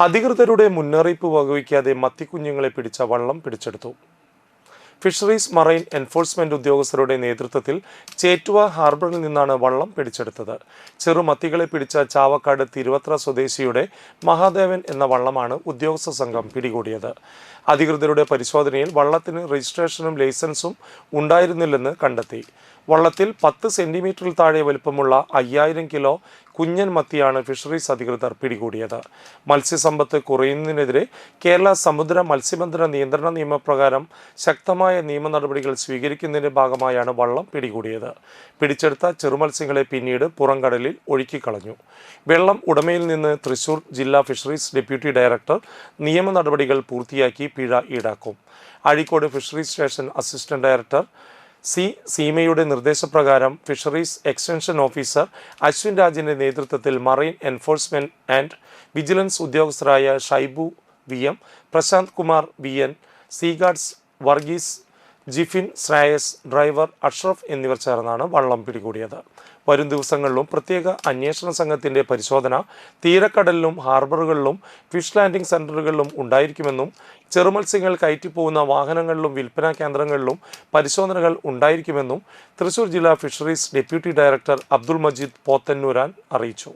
അധികൃതരുടെ മുന്നറിയിപ്പ് വകവയ്ക്കാതെ മത്തിക്കുഞ്ഞുങ്ങളെ പിടിച്ച വള്ളം പിടിച്ചെടുത്തു ഫിഷറീസ് മറൈൻ എൻഫോഴ്സ്മെന്റ് ഉദ്യോഗസ്ഥരുടെ നേതൃത്വത്തിൽ ചേറ്റുവ ഹാർബറിൽ നിന്നാണ് വള്ളം പിടിച്ചെടുത്തത്. ചെറുമത്തികളെ പിടിച്ച ചാവക്കാട് തിരുവത്ര സ്വദേശിയുടെ മഹാദേവൻ എന്ന വള്ളമാണ് ഉദ്യോഗസ്ഥ സംഘം പിടികൂടിയത്. അധികൃതരുടെ പരിശോധനയിൽ വള്ളത്തിന് രജിസ്ട്രേഷനും ലൈസൻസും ഉണ്ടായിരുന്നില്ലെന്ന് കണ്ടെത്തി. വള്ളത്തിൽ പത്ത് സെന്റിമീറ്ററിൽ താഴെ വലുപ്പമുള്ള അയ്യായിരം കിലോ കുഞ്ഞൻ മത്തിയാണ് ഫിഷറീസ് അധികൃതർ പിടികൂടിയത്. മത്സ്യസമ്പത്ത് കുറയുന്നതിനെതിരെ കേരള സമുദ്ര മത്സ്യബന്ധന നിയന്ത്രണ നിയമപ്രകാരം ശക്തമായ നിയമ നടപടികൾ സ്വീകരിക്കുന്നതിന്റെ ഭാഗമായാണ് വള്ളം പിടികൂടിയത്. പിടിച്ചെടുത്ത ചെറുമത്സ്യങ്ങളെ പിന്നീട് പുറംകടലിൽ ഒഴുക്കിക്കളഞ്ഞു. വെള്ളം ഉടമയിൽ നിന്ന് തൃശൂർ ജില്ലാ ഫിഷറീസ് ഡെപ്യൂട്ടി ഡയറക്ടർ നിയമ നടപടികൾ പൂർത്തിയാക്കി പിഴ ഈടാക്കും. Azhikode fisheries station assistant director C സീമയുടെ നിർദ്ദേശപ്രകാരം ഫിഷറീസ് എക്സ്റ്റൻഷൻ ഓഫീസർ അശ്വിൻ രാജിന്റെ നേതൃത്വത്തിൽ marine enforcement and vigilance ഉദ്യോഗസ്ഥരായ Shaibu V M Prashanth Kumar V N sea guards Varghese Jifin Shreyas driver Ashraf എന്നിവർ ചേർന്നാണ് വള്ളം പിടികൂടിയത്. വരും ദിവസങ്ങളിലും പ്രത്യേക അന്വേഷണ സംഘത്തിന്റെ പരിശോധന തീരക്കടലിലും ഹാർബറുകളിലും ഫിഷ് ലാൻഡിംഗ് സെന്ററുകളിലും ഉണ്ടായിരിക്കുമെന്നും ചെറുമത്സ്യങ്ങൾ കയറ്റിപ്പോകുന്ന വാഹനങ്ങളിലും വിൽപ്പനാ കേന്ദ്രങ്ങളിലും പരിശോധനകൾ ഉണ്ടായിരിക്കുമെന്നും തൃശൂർ ജില്ലാ fisheries deputy director Abdul Majeed Pothannooran അറിയിച്ചു.